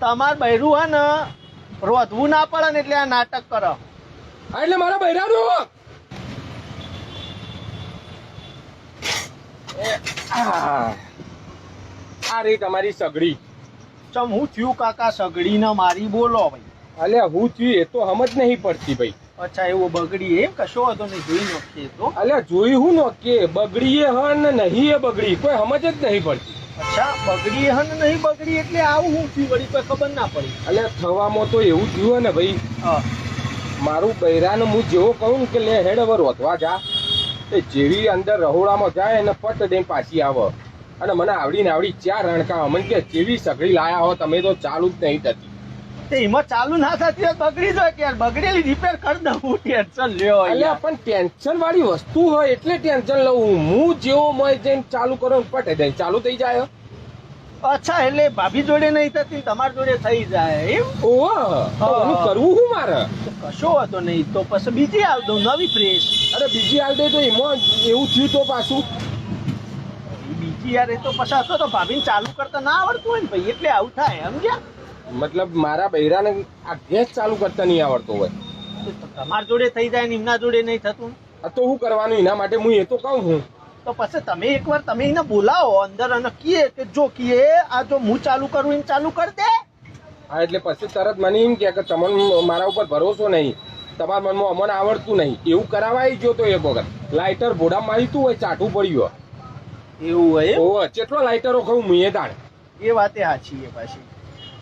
તમાર બૈરું હે ને રોધવું ના પડે ને એટલે આ નાટક કરો. હા એટલે મારા બૈરાનું એ, આ. રહી તમારી સગડી. ચમ હું થયું કાકા સગડી ને મારી બોલો ભાઈ? અલ્યા હું થયું એ તો સમજ નહીં પડતી ભાઈ. અચ્છા એવો બગડી એમ? કશો હતો નહીં જોઈ નાખીએ તો. અલ્યા જોઈ હું નો કે બગડી એ હ ને નહીં એ બગડી. કોઈ સમજ જ નહીં પડતી. અચ્છા બગડી હે નહીં બગડી એટલે આવું હું થયું? વળી કોઈ ખબર ના પડી. અલ્યા થવામાં તો એવું થયું ને ભાઈ. મારું બૈરાને હું જેવો કહું ને કે લે હેડ હવે જા. એ જેવી અંદર રહોડામાં જાય અને પટ દઈને પાછી આવે. અને મને આવડી ને આવડી ચાર રણકા મને કે જેવી સગડી લાયા હો તમે તો ચાલુ જ નહીં થતી. તે એમાં ચાલુ ના થતી હોય બગડી જાય કે યાર બગડેલી રિપેર કરી દઉં હું ટેન્શન લ્યો અલ્યા પણ ટેન્શન વાળી વસ્તુ હોય એટલે ટેન્શન લઉં હું. જેવો મય જઈને ચાલુ કરો પટે દઈને ચાલુ થઈ જાય અચ્છા એટલે ભાભી જોડે નહીં થતી તમારી જોડે થઈ જાય એમ? ઓહો કરવું હું મારે? કશો હતો નહીં તો પછી બીજી આવ દઉં નવી ફ્રેશ અરે બીજી આવ દે તો એમાં એવું થયું તો પાછું. બીજી યાર એ તો પછી હતો તો ભાભીને ચાલુ કરતા ના આવડતું હોય ને ભાઈ એટલે આવું થાય સમજ્યા? મતલબ મારા બૈરાને આ ગેસ ચાલુ કરતા નહીં આવડતો હોય. તમારા જોડે થઈ જાય ને એમના જોડે નહીં થતું? તો હું કરવાનું એના માટે હું એ તો કહું હું તો પછી તમે એકવાર તમે એને બોલાવો અંદર અને કીએ કે જો કીએ આ જો હું ચાલુ કરું એમ ચાલુ કરી દે. હા એટલે પછી તરત મને એમ કે તમને મારા ઉપર ભરોસો નહીં. તમારા મનમાં અમને આવડતું નહીં. એવું કરાવાય જો તો એક વખત. લાઇટર ભોડા મારીતું હોય ચાટું પડ્યું એવું હોય ઓ કેટલો લાઇટરો ખાઉં હું એ તાણ એ વાતે સાચી છે પાછી.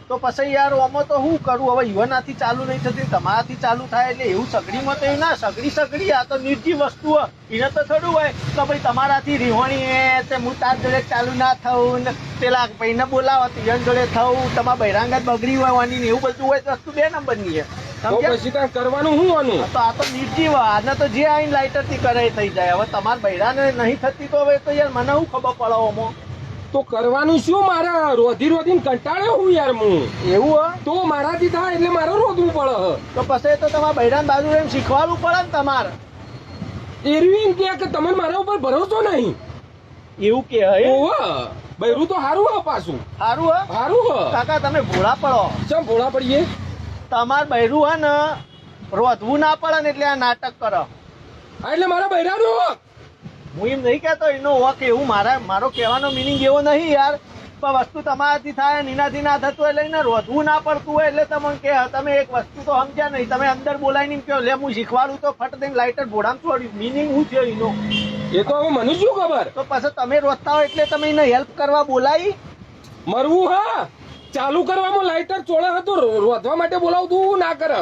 તો પછી યાર આમાં તો શું કરું? હવે યુવાનાથી ચાલુ નહીં થતી તમારાથી ચાલુ થાય એટલે એવું સગડીમાં તો એવું ના સગડી સગડી આ તો નિર્જી વસ્તુ. એને તો થોડું હોય. તો ભાઈ તમારાથી રીહોણી હે તે હું તાર જોડે ચાલુ ના થવું ને પેલા ભાઈને બોલાવો તિજન જોડે થવું તમારા બૈરાંગત બગડી હોય વાની ને એવું બધું હોય તો વસ્તુ બે નંબરની છે. કરવાનું શું આનું? તો આ તો નિર્જીવ આને તો જે આઈને લાઇટરથી કરે થઈ જાય. હવે તમારા બૈરાને નહીં થતી તો હવે તો યાર મને શું ખબર પડો ઓમાં? તો કરવાનું શું મારા? રોધી રોધીને કંટાળ્યો હું યાર હું. એવું હ? તો મારાથી થાય એટલે મારે રોધવું પડે. તો પછી તો તમારા બૈરાન બાજુ એમ શીખવાડવું પડે ને તમારે. એરવીન કે કે તમને મારા ઉપર ભરોસો નહીં. એવું કે હે? ઓહો બૈરું તો હારું હ પાછું. સારું હો? હારું હ. કાકા તમે ભોળા પડો. ચમ ભોળા પડીએ? તમાર બૈરું હે ને રોધવું ના પડે ને એટલે આ નાટક કરો. એટલે મારા બૈરાનું હું એમ નહીં કહેતો એનો વક એવું મારા મારો કહેવાનો મિનિંગ એવો નહીં યાર. પણ વસ્તુ તમારાથી થાય ને એનાથી ના થતું એટલે એને રોધવું ના પડતું હોય એટલે તમને કે તમે એક વસ્તુ તો સમજ્યા નહીં. તમે અંદર બોલાવીને કહો લે હું શીખવાડું તો ફટ દઈને લાઇટર બોડામ છોડ્યું મિનિંગ હું છે એનો? એ તો હવે મને શું ખબર? તો પછી તમે રોધતા હોય એટલે તમે એને હેલ્પ કરવા બોલાવી મરવું હા. ચાલુ કરવામાં લાઇટર ચોળે હતો રોધવા માટે બોલાવતું ના કરે.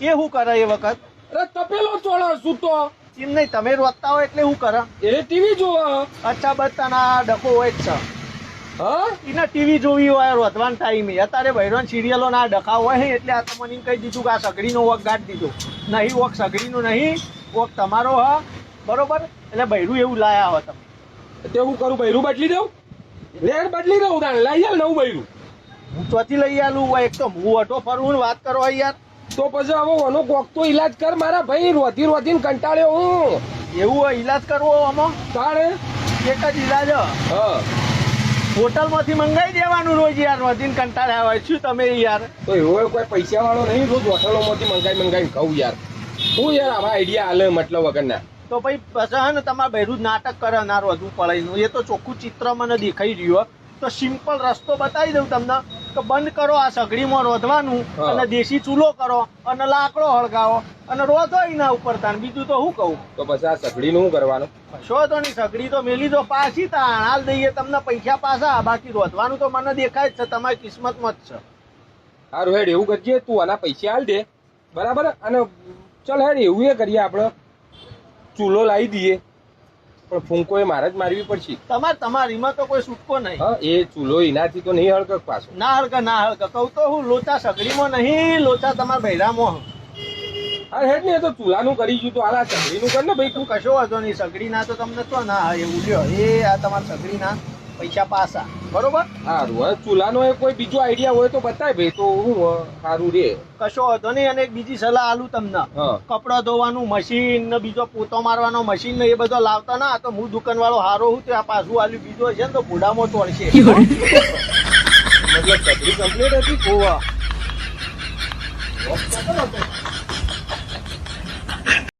એ શું કરે એ વખત? અરે તપેલો ચોળે સૂતો એમ નહીં તમે રોતા હોય એટલે શું કરે? એ ટીવી જોવા? અચ્છા બતાના ડખો હોય જ છે. હા? એને ટીવી જોવી હોય રોધવાન ટાઈમે અત્યારે ભૈરવાન સિરિયલો ના ડખા હોય હે એટલે આ તમને કહી દીધું કે આ સગડીનો વોક ગાઢ દીધો. નહીં વોક સગડીનો નહીં વોક તમારો હ. બરોબર? એટલે ભૈરું એવું લાયા હો તમે. તે હું કરું ભૈરું બદલી દઉં? લેર બદલી દઉં તાણ. લઈ આલ નવું ભૈરું. હું ચોથી લઈ આલું હોય એક તો હું અટો ફરવું વાત કરો યાર. તો પછી હવે ઓનો કોક તો ઈલાજ કર મારા ભાઈ રોધી રોધીને કંટાળ્યો હું. એવું હોય ઈલાજ કરવો આમાં? તાણે? એક જ ઈલાજ હ. હોટલમાંથી મંગાવી દેવાનું રોજ યાર વધીને કંટાળ્યા હોય. શું તમે યાર? તો એવો કોઈ પૈસા વાળો નહીં રોજ હોટલોમાંથી મંગાવી મંગાઈ ખાવું યાર. હું યાર આવા આઈડિયા હાલે મતલબ વગરના. તો ભાઈ પછી હે ને તમારે બહેરું નાટક કરે ના રોધવું પડે. એ તો ચોખ્ખું ચિત્ર મને દેખાઈ રહ્યું તો સિમ્પલ રસ્તો બતાવી દઉં તમને. કે બંધ કરો આ સગડીમાં રોધવાનું અને દેશી ચૂલો કરો અને લાકડો હળગાવો અને રોધો એના ઉપર તાન બીજું તો શું કહું? તો પછી આ સગડીનું શું કરવાનું? શો તો નહીં સગડી તો મેલી દો પાછી તાણ. હાલ દઈએ તમને પૈસા પાછા બાકી રોધવાનું તો મને દેખાય જ છે તમારી કિસ્મતમાં જ છે. સારું હેડ એવું કરજે તું આના પૈસા હાલ દે. બરાબર? અને ચલ હેડ એવું એ કરીએ આપણે. ચૂલો લાવી દઈએ. પણ ફૂંકો એ મારે જ મારવી પડશે. તમારે તમારીમાં તો કોઈ છૂટકો નહીં. હા એ ચૂલો એનાથી તો નહીં હળકક પાછો. ના હળક ના હળક કહું તો હું લોચા સગડીમાં નહીં લોચા તમારા બૈરામાં અરે હેડ ને તો ચૂલાનું કરી ગયું તો આ સગડીનું કર ને ભાઈ તું. કશો વાંધો નહીં સગડી ના તો તમને તો ના એવું લ્યો એ આ તમારી સગડી ના પૈસા પાસા બરોબર? સારું હવે ચૂલાનો એ કોઈ બીજો આઈડિયા હોય તો બતાય ભાઈ તો હું સારું રે. કશો વાંધો નહીં અને એક બીજી સલાહ આલું તમને. કપડાં ધોવાનું મશીન ને બીજો પોતો મારવાનો મશીન ને એ બધો લાવતા ના આ તો હું દુકાન વાળો હારો હું તો આ પાછું આલ્યું બીજો છે ને તો ભૂડામાં તોડશે. મતલબ કપડી કમ્પ્લીટ હતી? તો.